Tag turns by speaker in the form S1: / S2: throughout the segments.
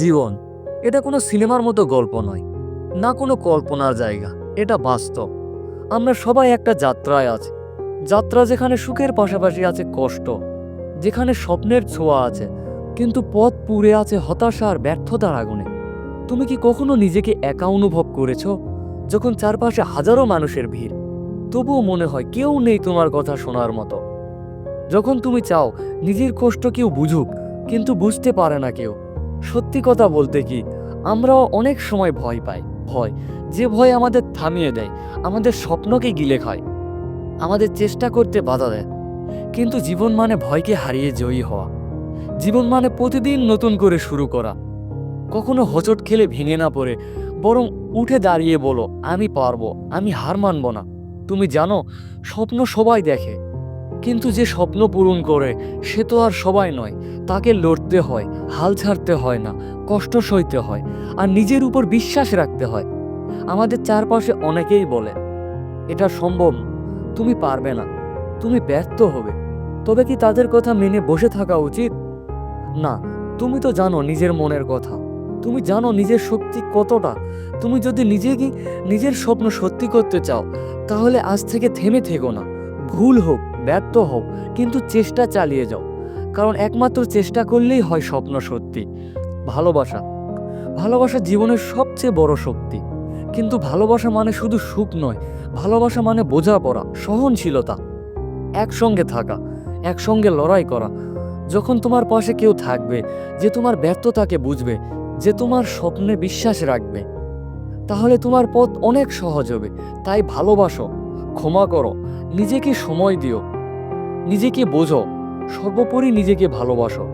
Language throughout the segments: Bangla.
S1: জীবন। এটা কোনো সিনেমার মতো গল্প নয়, না কোনো কল্পনার জায়গা, এটা বাস্তব। আমরা সবাই একটা যাত্রায় আছি। যাত্রা যেখানে সুখের পাশাপাশি আছে কষ্ট, যেখানে স্বপ্নের ছোঁয়া আছে, কিন্তু পথ পুড়ে আছে হতাশা আর ব্যর্থতার আগুনে। তুমি কি কখনো নিজেকে একা অনুভব করেছ? যখন চারপাশে হাজারো মানুষের ভিড়, তবুও মনে হয় কেউ নেই তোমার কথা শোনার মতো। যখন তুমি চাও, নিজের কষ্ট কেউ বুঝুক, কিন্তু বুঝতে পারে না কেউ সত্যি কথা বলতে কি, আমরাও অনেক সময় ভয় পাই। ভয়, যে ভয় আমাদের থামিয়ে দেয়, আমাদের স্বপ্নকে গিলে খায়, আমাদের চেষ্টা করতে বাধা দেয়। কিন্তু জীবন মানে ভয়কে হারিয়ে জয়ী হওয়া, জীবন মানে প্রতিদিন নতুন করে শুরু করা। কখনো হোঁচট খেলে ভেঙে না পড়ে, বরং উঠে দাঁড়িয়ে বলো, আমি পারব, আমি হার মানব না। তুমি জানো, স্বপ্ন সবাই দেখে কিন্তু যে স্বপ্ন পূরণ করে, সে তো আর সবাই নয়। তাকে লড়তে হয়, হাল ছাড়তে হয় না, কষ্ট সইতে হয়, আর নিজের উপর বিশ্বাস রাখতে হয়। আমাদের চারপাশে অনেকেই বলে, এটা সম্ভব তুমি পারবে না, তুমি ব্যর্থ হবে। তবে কি তাদের কথা মেনে বসে থাকা উচিত? না, তুমি তো জানো নিজের মনের কথা। তুমি জানো নিজের শক্তি কতটা। তুমি যদি নিজেকে নিজের স্বপ্ন সত্যি করতে চাও, তাহলে আজ থেকে থেমে থেকো না। ভুল হোক ব্যর্থ হোক কিন্তু চেষ্টা চালিয়ে যাও। কারণ একমাত্র চেষ্টা করলেই হয় স্বপ্ন সত্যি। ভালোবাসা। ভালোবাসা জীবনের সবচেয়ে বড় শক্তি। কিন্তু ভালোবাসা মানে শুধু সুখ নয়, ভালোবাসা মানে বোঝাপড়া, সহনশীলতা। একসঙ্গে থাকা, একসঙ্গে লড়াই করা। যখন তোমার পাশে কেউ থাকবে, যে তোমার ব্যর্থতাকে বুঝবে, যে তোমার স্বপ্নে বিশ্বাস রাখবে, তাহলে তোমার পথ অনেক সহজ হবে। তাই ভালোবাসো, ক্ষমা করো, নিজেকে সময় দিও। নিজেকে বোঝো, সর্বোপরি নিজেকে ভালোবাসো।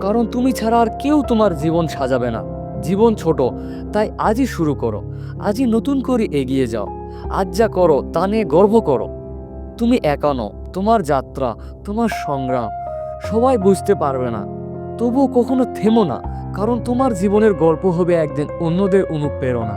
S1: কারণ তুমি ছাড়া আর কেউ তোমার জীবন সাজাবে না। জীবন ছোট, তাই আজই শুরু করো। আজই নতুন করে এগিয়ে যাও। আজ যা করো, তা নিয়ে গর্ব করো। তুমি একানো তোমার যাত্রা, তোমার সংগ্রাম, সবাই বুঝতে পারবে না। তবুও কখনো থেমো না, কারণ তোমার জীবনের গল্প হবে একদিন অন্যদের অনুপ্রেরণা।